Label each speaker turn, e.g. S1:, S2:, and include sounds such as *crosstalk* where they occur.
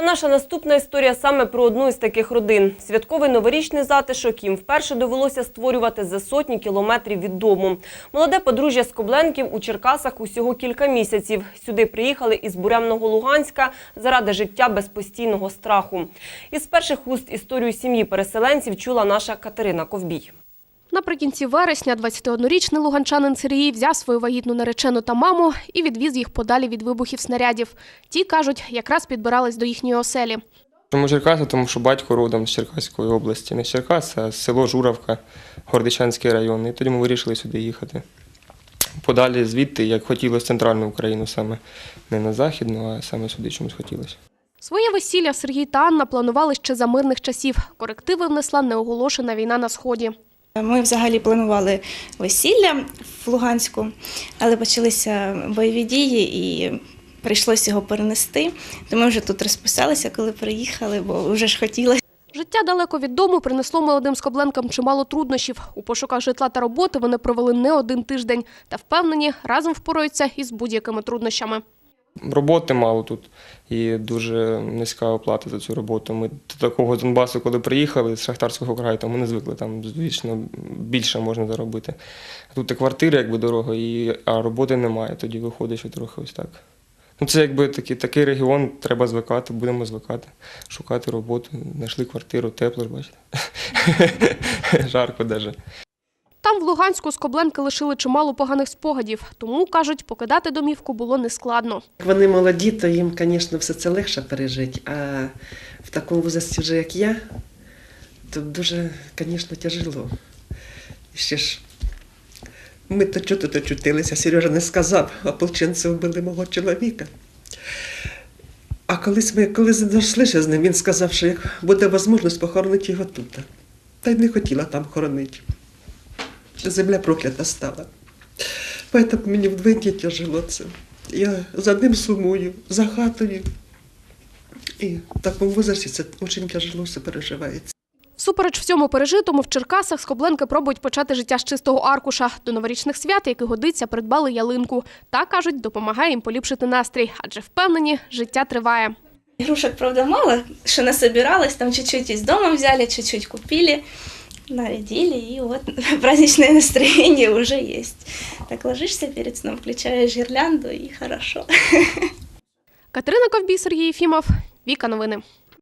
S1: А наша наступна історія саме про одну із таких родин. Святковий новорічний затишок їм вперше довелося створювати за сотні кілометрів від дому. Молоде подружжя з Кобленків у Черкасах усього кілька місяців. Сюди приїхали із буремного Луганська заради життя без постійного страху. Із перших уст історію сім'ї переселенців чула наша Катерина Ковбій.
S2: Наприкінці вересня 21-річний луганчанин Сергій взяв свою вагітну наречену та маму і відвіз їх подалі від вибухів снарядів. Ті, кажуть, якраз підбирались до їхньої оселі.
S3: Чому Черкаси? Тому що батько родом з Черкаської області. Не з Черкас, а з село Журавка, Гордичанський район. І тоді ми вирішили сюди їхати. Подалі звідти, як хотілося центральну Україну саме. Не на західну, а саме сюди чомусь хотілося.
S2: Своє весілля Сергій та Анна планували ще за мирних часів. Корективи внесла неоголошена війна на сході.
S4: Ми взагалі планували весілля в Луганську, але почалися бойові дії і прийшлося його перенести. То ми вже тут розписалися, коли приїхали, бо вже ж хотілося.
S2: Життя далеко від дому принесло молодим скобленкам чимало труднощів. У пошуках житла та роботи вони провели не один тиждень та впевнені, разом впораються із будь-якими труднощами.
S3: Роботи мало тут і дуже низька оплата за цю роботу. Ми до такого Донбасу, коли приїхали з Шахтарського краю, то ми не звикли, там звісно більше можна заробити. Тут і квартира, якби дорога, і, а роботи немає. Тоді виходить, що трохи ось так. Ну, це якби такий, такий регіон, треба звикати, будемо звикати, шукати роботу. Знайшли квартиру, тепло бачите. *laughs* Жарко навіть.
S2: Там в Луганську скобленки лишили чимало поганих спогадів, тому, кажуть, покидати домівку було нескладно.
S5: Вони молоді, то їм, звісно, все це легше пережити. А в такому возрасті, вже як я, то дуже, звісно, тяжело. Ще ж ми то чути то чутилися, Сережа не сказав, ополченці вбили мого чоловіка. А колись ми коли знайшлися з ним, він сказав, що як буде можливість похоронити його тут. Та й не хотіла там хоронити. Земля проклята стала. Поэтому мені вдвоє тяжело це. Я за ним сумую, за хатою. І в такому возрасті це дуже тяжело все переживається.
S2: Всупереч всьому пережитому в Черкасах скобленки пробують почати життя з чистого аркуша. До новорічних свят, які годиться, придбали ялинку. Та, кажуть, допомагає їм поліпшити настрій, адже впевнені, життя триває.
S4: Игрушек, правда, мало, что насобиралось, там чуть-чуть из дома взяли, чуть-чуть купили, нарядили, и вот *laughs* праздничное настроение уже есть. Так ложишься перед сном, включаешь гирлянду, и хорошо. *laughs*
S2: Катерина Ковбій, Сергій Єфімов, Віка Новини.